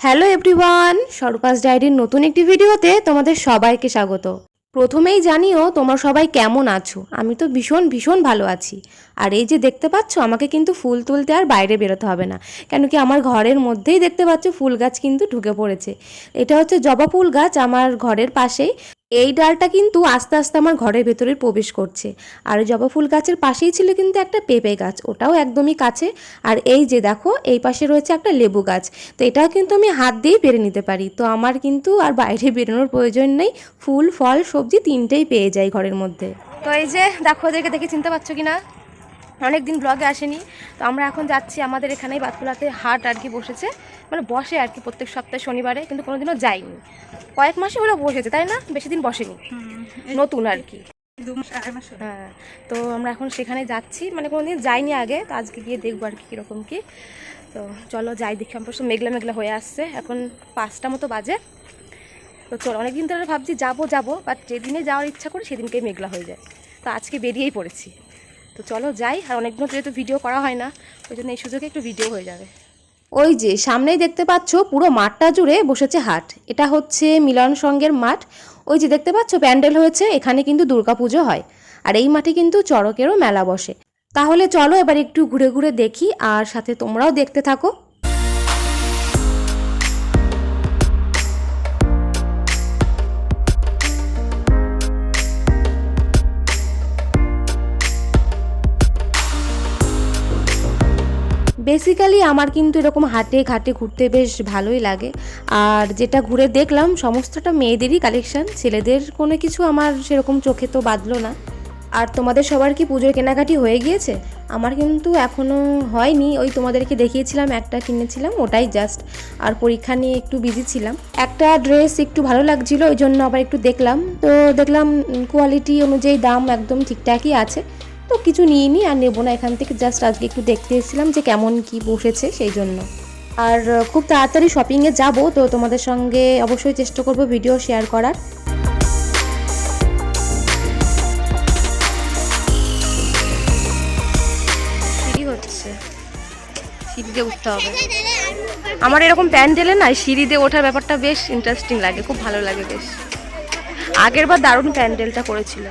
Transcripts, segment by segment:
Hello everyone, সরপাস ডায়েরির নতুন একটি ভিডিওতে তোমাদের সবাইকে স্বাগত। প্রথমেই জানিও তোমরা সবাই কেমন আছো? আমি তো ভীষণ ভীষণ ভালো আছি। আর এই যে দেখতে পাচ্ছ, আমাকে কিন্তু ফুল তুলতে আর বাইরে বেরোতে হবে না। কেন কি আমার ঘরের মধ্যেই দেখতে পাচ্ছ, ফুল গাছ কিন্তু ঢুকে পড়েছে। এটা হচ্ছে জবা ফুল গাছ, আমার ঘরের পাশেই। এই ডালটা কিন্তু আস্তে আস্তে আমার ঘরের ভেতরে প্রবেশ করছে। আর জবা ফুল গাছের পাশেই ছিল কিন্তু একটা পেঁপে গাছ, ওটাও একদমই কাছে। আর এই যে দেখো, এই পাশে রয়েছে একটা লেবু গাছ। তো এটাও কিন্তু আমি হাত দিয়েই পেরে নিতে পারি। তো আমার কিন্তু আর বাইরে বেরোনোর প্রয়োজন নেই। ফুল, ফল, সবজি তিনটেই পেয়ে যাই ঘরের মধ্যে। তো এই যে দেখো, ওদেরকে দেখে চিনতে পারছ কি না অনেক দিন ব্লগে আসেনি। তো আমরা এখন যাচ্ছি আমাদের এখানেই বাতকুলাতে হাট আর কি বসেছে। মানে বসে আর কি প্রত্যেক সপ্তাহে শনিবারে, কিন্তু কোনোদিনও যাইনি। কয়েক মাসে হলো বসেছে তাই না? বেশি দিন বসেনি। নতুন আর কি। হ্যাঁ তো আমরা এখন সেখানে যাচ্ছি। মানে কোনোদিন যাইনি আগে তো আজকে গিয়ে দেখব আর কি কীরকম কী। তো চলো যাই দেখি আমার মেঘলা মেঘলা হয়ে আসছে। এখন পাঁচটা মতো বাজে। তো চলো অনেকদিন ধরে ভাবছি যাব যাব বাট যেদিনে যাওয়ার ইচ্ছা করে সেদিনকেই মেঘলা হয়ে যায়। তো আজকে বেরিয়েই পড়েছি। তো চলো যাই আর অনেকদিন যেহেতু ভিডিও করা হয় না ওই জন্য এই সুযোগে একটু ভিডিও হয়ে যাবে। ওই যে, সামনেই দেখতে পাচ্ছ পুরো মাঠটা জুড়ে বসেছে হাট। এটা হচ্ছে মিলন সঙ্গের মাঠ। ওই যে দেখতে পাচ্ছ, প্যান্ডেল হয়েছে, এখানে কিন্তু দুর্গাপুজো হয়। আর এই মাঠে কিন্তু চড়কেরও মেলা বসে। তাহলে চলো এবার একটু ঘুরে ঘুরে দেখি, আর সাথে তোমরাও দেখতে থাকো। বেসিক্যালি আমার কিন্তু এরকম হাটে ঘাটে ঘুরতে বেশ ভালোই লাগে। আর যেটা ঘুরে দেখলাম, সমস্তটা মেয়েদেরই কালেকশন ছেলেদের কোনো কিছু আমার সেরকম চোখে তো বাঁধলো না। আর তোমাদের সবার কি পুজোর কেনাকাটি হয়ে গিয়েছে? আমার কিন্তু এখনও হয়নি, ওই তোমাদেরকে দেখিয়েছিলাম, একটা কিনেছিলাম, ওটাই জাস্ট আর পরীক্ষা নিয়ে একটু বিজি ছিলাম। একটা ড্রেস একটু ভালো লাগছিল, ওই জন্য আবার একটু দেখলাম। তো দেখলাম কোয়ালিটি অনুযায়ী দাম একদম ঠিকঠাকই আছে। তো কিছু নিইনি আর নেব না এখান থেকে। জাস্ট আজকে একটু দেখতে এসেছিলাম যে কেমন কি বসেছে সেই জন্য। আর খুব তাড়াতাড়ি শপিংয়ে যাব, তো তোমাদের সঙ্গে অবশ্যই চেষ্টা করব ভিডিও শেয়ার করার। উঠতে হবে। আমার এরকম প্যান্ডেলে না সিঁড়ি দিয়ে ওঠার ব্যাপারটা বেশ ইন্টারেস্টিং লাগে, খুব ভালো লাগে বেশ। আগের বার দারুণ প্যান্ডেলটা করেছিল।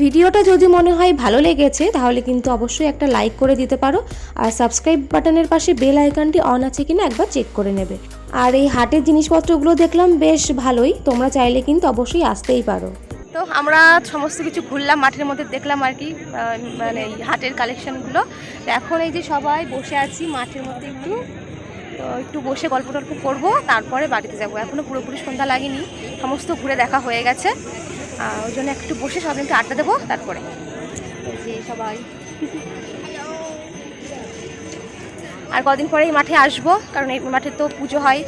ভিডিওটা যদি মনে হয় ভালো লেগেছে, তাহলে কিন্তু অবশ্যই একটা লাইক করে দিতে পারো। আর সাবস্ক্রাইব বাটনের পাশে বেল আইকনটি অন আছে কিনা একবার চেক করে নেবে। আর এই হাটের জিনিসপত্রগুলো দেখলাম বেশ ভালোই, তোমরা চাইলে কিন্তু অবশ্যই আসতেই পারো। তো আমরা সমস্ত কিছু ঘুরলাম, মাঠের মধ্যে দেখলাম আর কি মানে হাটের কালেকশনগুলো এখন এই যে সবাই বসে আছি মাঠের মধ্যে একটু। তো একটু বসে গল্প টল্প করব তারপরে বাড়িতে যাব। এখনও পুরোপুরি সন্ধ্যা লাগেনি সমস্ত ঘুরে দেখা হয়ে গেছে। ওই জন্য একটু বসে সবাইকে আড্ডা দেবো তারপরে। যে সবাই। আর কদিন পরে এই মাঠে আসব কারণ এই মাঠে তো পুজো হয়।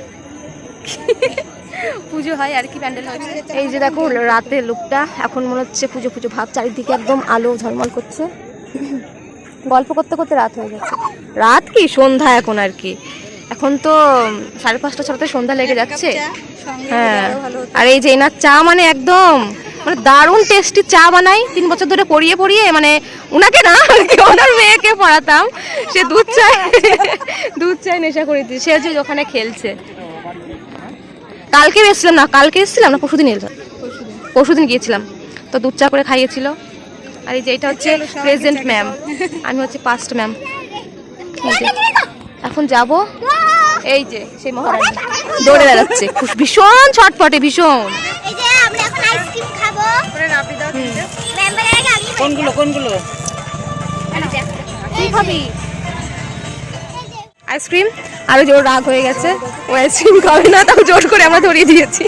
পুজো হয় আর কি প্যান্ডেল হয়েছে এই যে দেখো রাতে লোকটা এখন মনে হচ্ছে পুজো পুজো ভাব চারিদিকে একদম আলো ঝলমল করছে। গল্প করতে করতে রাত হয়ে গেছে। রাত কি? সন্ধ্যা এখন আর কি। এখন তো সাড়ে পাঁচটা ছটাতে সন্ধ্যা লেগে যাচ্ছে। হ্যাঁ। আরও এই যে এনার চা মানে একদম মানে দারুণ টেস্টি চা বানাই। তিন বছর ধরে পড়িয়ে পড়িয়ে মানে উনাকে না ওনার মেয়েকে পড়াতাম। সে দুধ চায় দুধ চায় নেশা করে দিচ্ছে সে যে ওখানে খেলছে। কালকে এসেছিলাম না কালকে এসেছিলাম না পরশুদিন এলাম পরশুদিন গিয়েছিলাম। তো দুধ চা করে খাইয়েছিল। আর এই যে এটা হচ্ছে প্রেজেন্ট ম্যাম আমি হচ্ছে পাস্ট ম্যাম এখন যাব এই যে সেই মহারানী। দৌড়ে বেড়াচ্ছে। খুব ভীষণ ছটপটে ভীষণ। এই যে আমরা এখন আইসক্রিম খাব। মেম্বারের আগে আমি কোনগুলো কোনগুলো? কি খাবি? আইসক্রিম আর যে রাগ হয়ে গেছে। ও আইসক্রিম খাবে না তাও জোর করে আমরা ধরিয়ে দিয়েছি।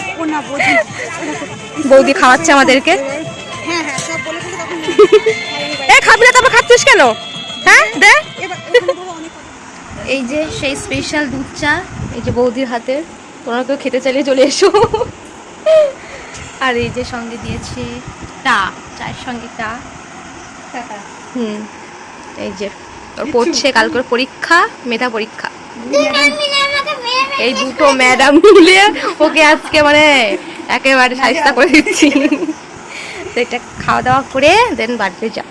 বৌদি খাওয়াচ্ছে আমাদেরকে। হ্যাঁ হ্যাঁ সব বলে কিন্তু তখন এ খাবি না তারপর খাচ্ছিস কেন? হ্যাঁ দে। এই যে সেই স্পেশাল দুধ চা এই যে বৌদির হাতে। তোমরা কেউ খেতে চাইলে চলে এসো। আর এই যে সঙ্গে দিয়েছে টা চায়ের সঙ্গে টা। টাকা হুম এই যে। ওর পড়ছে কালকে ওর পরীক্ষা মেধা পরীক্ষা। এই দুটো ম্যাডাম মিলে ওকে আজকে মানে একেবারে সাহিস্তা করে দিচ্ছি। তো এটা খাওয়া দাওয়া করে দেন বাড়িতে যাব।